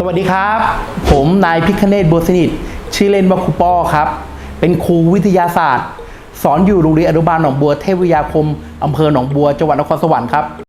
สวัสดีครับ ผมนายพิคเนตบัวสนิท ชื่อเล่นว่าครูป้อครับ เป็นครูวิทยาศาสตร์ สอนอยู่โรงเรียนอนุบาลหนองบัวเทพวิทยาคมอำเภอหนองบัวจังหวัดนครสวรรค์ครับ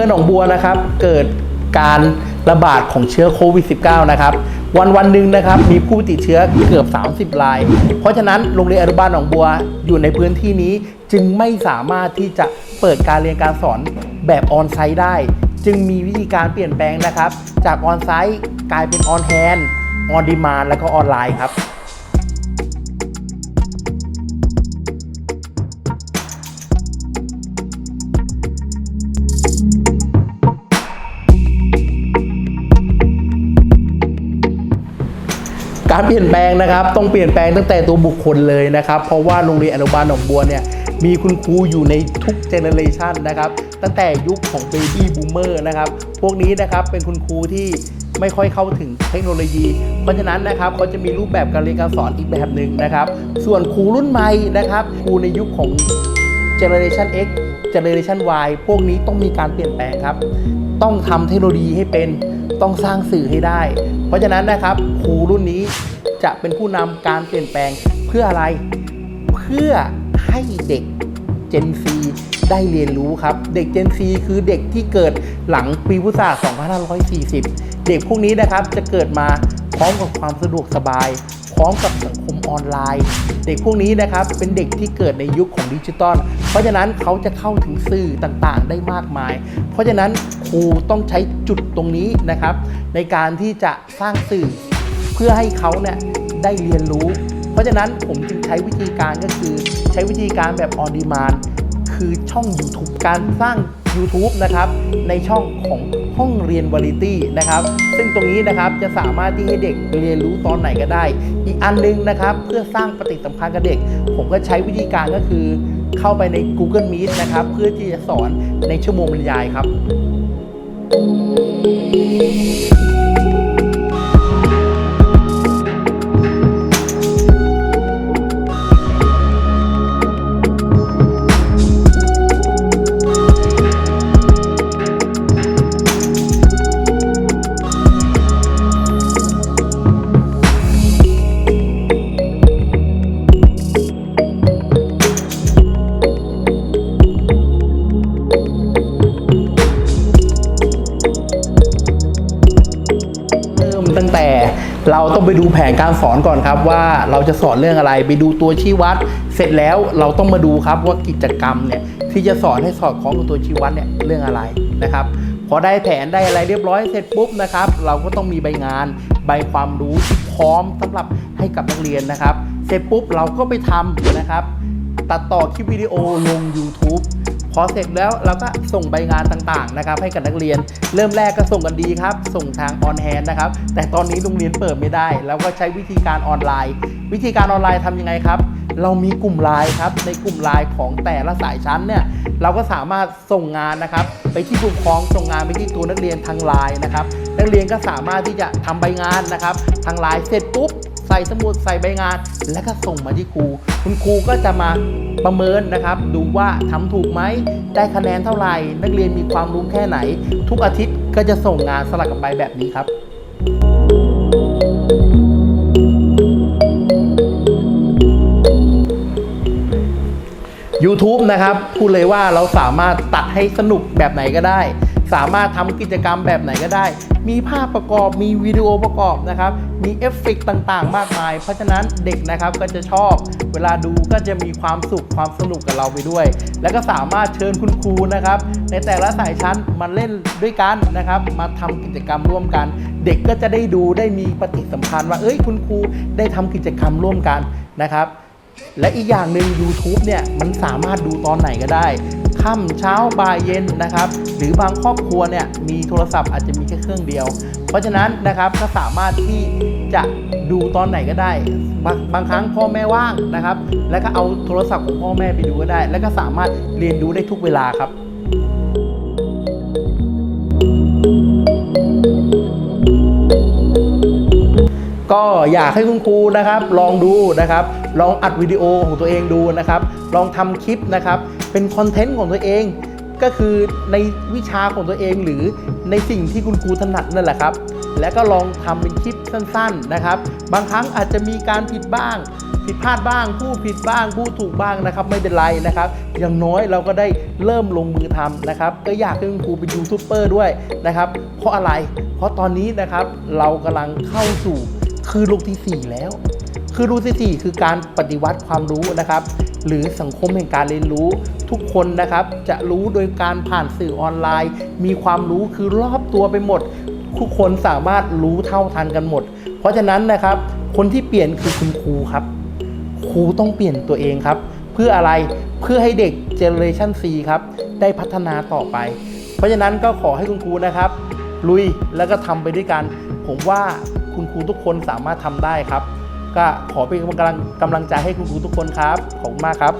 อำเภอหนองบัวนะครับ เกิดการระบาดของเชื้อโควิด -19 นะครับ วันวันหนึ่งนะครับ มีผู้ติดเชื้อเกือบ 30 ราย เพราะฉะนั้นโรงเรียนอนุบาลหนองบัวอยู่ในพื้นที่นี้จึงไม่สามารถที่จะเปิดการเรียนการสอนแบบออนไซต์ได้ จึงมีวิธีการเปลี่ยนแปลงนะครับ จากออนไซต์กลายเป็นออนแฮนออนดีมานแล้วก็ออนไลน์ครับ การเปลี่ยนแปลงนะครับ ต้องเปลี่ยนแปลงตั้งแต่ตัวบุคคลเลยนะครับ เพราะว่าโรงเรียนอนุบาลหนองบัวเนี่ยมีคุณครูอยู่ในทุกเจเนอเรชันนะครับตั้งแต่ยุคของเบบี้บูมเมอร์นะครับ พวกนี้นะครับเป็นคุณครูที่ไม่ค่อยเข้าถึงเทคโนโลยี เพราะฉะนั้นนะครับเขาจะมีรูปแบบการเรียนการสอนอีกแบบหนึ่งนะครับ ส่วนครูรุ่นใหม่นะครับครูในยุคของ Generation X Generation Y พวกนี้ต้องมีการเปลี่ยนแปลงครับ ต้องทำเทคโนโลยีให้เป็น ต้องสร้างสื่อให้ได้ เพราะฉะนั้นนะครับครูรุ่นนี้จะเป็นผู้นำการเปลี่ยนแปลงเพื่ออะไร เพื่อให้เด็ก Gen Z ได้เรียนรู้ครับ เด็ก Gen Z คือเด็กที่เกิดหลังปีพุทธศักราช2540 เด็กพวกนี้นะครับจะเกิดมาพร้อมกับความสะดวกสบาย พร้อมกับสังคมออนไลน์ เด็กพวกนี้นะครับเป็นเด็กที่เกิดในยุคของดิจิตอล เพราะฉะนั้นเขาจะเข้าถึงสื่อต่างๆ ได้มากมาย เพราะฉะนั้นครูต้องใช้จุดตรงนี้นะครับ ในการที่จะสร้างสื่อเพื่อให้เขาเนี่ยได้เรียนรู้ เพราะฉะนั้นผมจึงใช้วิธีการก็คือใช้วิธีการแบบออนดีมานคือช่อง YouTube การสร้าง YouTube นะครับในช่องของห้องเรียนวาไรตี้นะครับซึ่งตรงนี้นะครับจะสามารถที่ให้เด็กเรียนรู้ตอนไหนก็ได้ อีกอันนึงนะครับเพื่อสร้างปฏิสัมพันธ์กับเด็ก ผมก็ใช้วิธีการก็คือ เข้าไปใน Google Meet นะครับ เพื่อที่จะสอนในชั่วโมงบรรยายครับ ตั้งแต่เราต้องไปดูแผนการสอนก่อนครับว่าเราจะสอนเรื่องอะไรไปดูตัวชี้วัด เสร็จแล้วเราต้องมาดูครับว่ากิจกรรมเนี่ยที่จะสอนให้สอดคล้องกับตัวชี้วัดเนี่ยเรื่องอะไรนะครับพอได้แผนได้อะไรเรียบร้อยเสร็จปุ๊บนะครับ เราก็ต้องมีใบงานใบความรู้ที่พร้อมสำหรับให้กับนักเรียนนะครับ เสร็จปุ๊บเราก็ไปทำนะครับ ตัดต่อคลิปวิดีโอลง YouTube พอเสร็จแล้วเราก็ส่งใบงานต่างๆนะครับให้กับนักเรียน เริ่มแรกก็ส่งกันดีครับ ส่งทางออนแฮนนะครับ แต่ตอนนี้โรงเรียนเปิดไม่ได้ แล้วก็ใช้วิธีการออนไลน์ วิธีการออนไลน์ทำยังไงครับ เรามีกลุ่มไลน์ครับ ในกลุ่มไลน์ของแต่ละสายชั้นเนี่ยเราก็สามารถส่งงานนะครับ ไปที่ผู้ปกครองส่งงานไปที่ตัวนักเรียนทางไลน์นะครับนักเรียนก็สามารถที่จะทำใบงานนะครับ ทางไลน์เสร็จปุ๊บ ใส่สมุดใส่ใบงาน แล้วก็ส่งมาที่ครู คุณครูก็จะมาประเมินนะครับ ดูว่าทำถูกไหมได้คะแนนเท่าไหร่ นักเรียนมีความรู้แค่ไหน ทุกอาทิตย์ก็จะส่งงานสลับกันไปแบบนี้ครับ YouTube นะครับพูดเลยว่าเราสามารถตัดให้สนุกแบบไหนก็ได้ สามารถทำกิจกรรมแบบไหนก็ได้ มีภาพประกอบมีวิดีโอประกอบนะครับ มีเอฟเฟกต์ต่างๆ มากมาย เพราะฉะนั้นเด็กนะครับก็จะชอบ เวลาดูก็จะมีความสุขความสนุกกับเราไปด้วย แล้วก็สามารถเชิญคุณครูนะครับ ในแต่ละสายชั้นมาเล่นด้วยกันนะครับ มาทำกิจกรรมร่วมกัน เด็กก็จะได้ดูได้มีปฏิสัมพันธ์ว่าเอ้ยคุณครูได้ทำกิจกรรมร่วมกันนะครับ และอีกอย่างหนึ่ง YouTube เนี่ยมันสามารถดูตอนไหนก็ได้ค่ำเช้าบ่ายเย็นนะครับ หรือบางครอบครัวเนี่ยมีโทรศัพท์อาจจะมีแค่เครื่องเดียว เพราะฉะนั้นนะครับก็สามารถที่จะดูตอนไหนก็ได้ บางบางครั้งพ่อแม่ว่างนะครับ แล้วก็เอาโทรศัพท์ของพ่อแม่ไปดูก็ได้ แล้วก็สามารถเรียนรู้ได้ทุกเวลาครับ ก็อยากให้คุณครูนะครับ ลองดูนะครับ ลองอัดวิดีโอของตัวเองดูนะครับ ลองทำคลิปนะครับ เป็นคอนเทนต์ของตัวเอง ก็คือในวิชาของตัวเองหรือในสิ่งที่คุณครูถนัดนั่นแหละครับ แล้วก็ลองทำเป็นคลิปสั้นๆนะครับ บางครั้งอาจจะมีการผิดบ้าง ผิดพลาดบ้าง ผู้ผิดบ้าง ผู้ถูกบ้างนะครับ ไม่เป็นไรนะครับ อย่างน้อยเราก็ได้เริ่มลงมือทำนะครับ ก็อยากให้คุณครูเป็นยูทูบเบอร์ด้วยนะครับ เพราะอะไร เพราะตอนนี้นะครับเรากำลังเข้าสู่ คือลูกที่ 4 แล้ว คือลูกที่ 4 คือการปฏิวัติความรู้นะครับ หรือสังคมแห่งการเรียนรู้ทุกคนนะครับ จะรู้โดยการผ่านสื่อออนไลน์ มีความรู้คือรอบตัวไปหมด ทุกคนสามารถรู้เท่าทันกันหมด เพราะฉะนั้นนะครับ คนที่เปลี่ยนคือคุณครูครับ ครูต้องเปลี่ยนตัวเองครับ เพื่ออะไรเพื่อให้เด็กเจเนอเรชัน C ครับได้พัฒนาต่อไป เพราะฉะนั้นก็ขอให้คุณครูนะครับ ลุยแล้วก็ทำไปด้วยกัน ผมว่า คุณครูทุกคนสามารถทำได้ครับ ก็ขอเป็นกำลังกำลังใจให้คุณครูทุกคนครับ ขอบคุณมากครับ